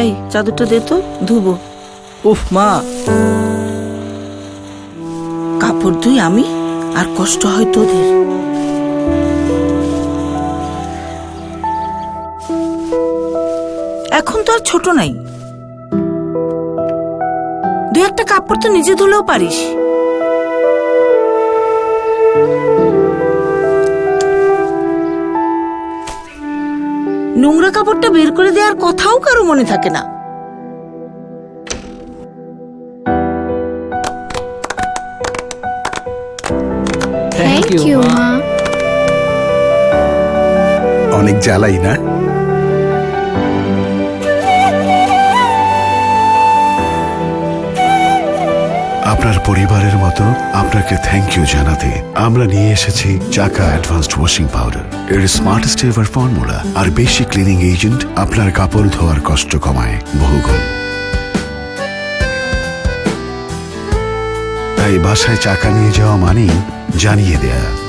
এই চাদরটা দে তো ধুবো। উফ মা। কাপড় ধুই আমি আর কষ্ট হয় তোদের। এখন তো আর ছোট নাই। দু একটা কাপড় তো নিজে ধুলেও পারিস। নোংরা কাপড়টা বের করে দেওয়ার কথাও কারও মনে থাকে না। থ্যাংক ইউ মা অনেক জ্বালাই না? আপনার পরিবারের মতো আপনাকে থ্যাংক ইউ জানাতে আমরা নিয়ে এসেছি চাকা অ্যাডভান্সড ওয়াশিং পাউডার এর স্মার্টেস্ট এভার ফর্মুলা আর বেশি ক্লিনিং এজেন্ট আপনার কাপড় ধোয়ার কষ্ট কমায় বহুগুণ। তাই বাসায় চাকা নিয়ে যাওয়া মানেই জানিয়ে দেয়া।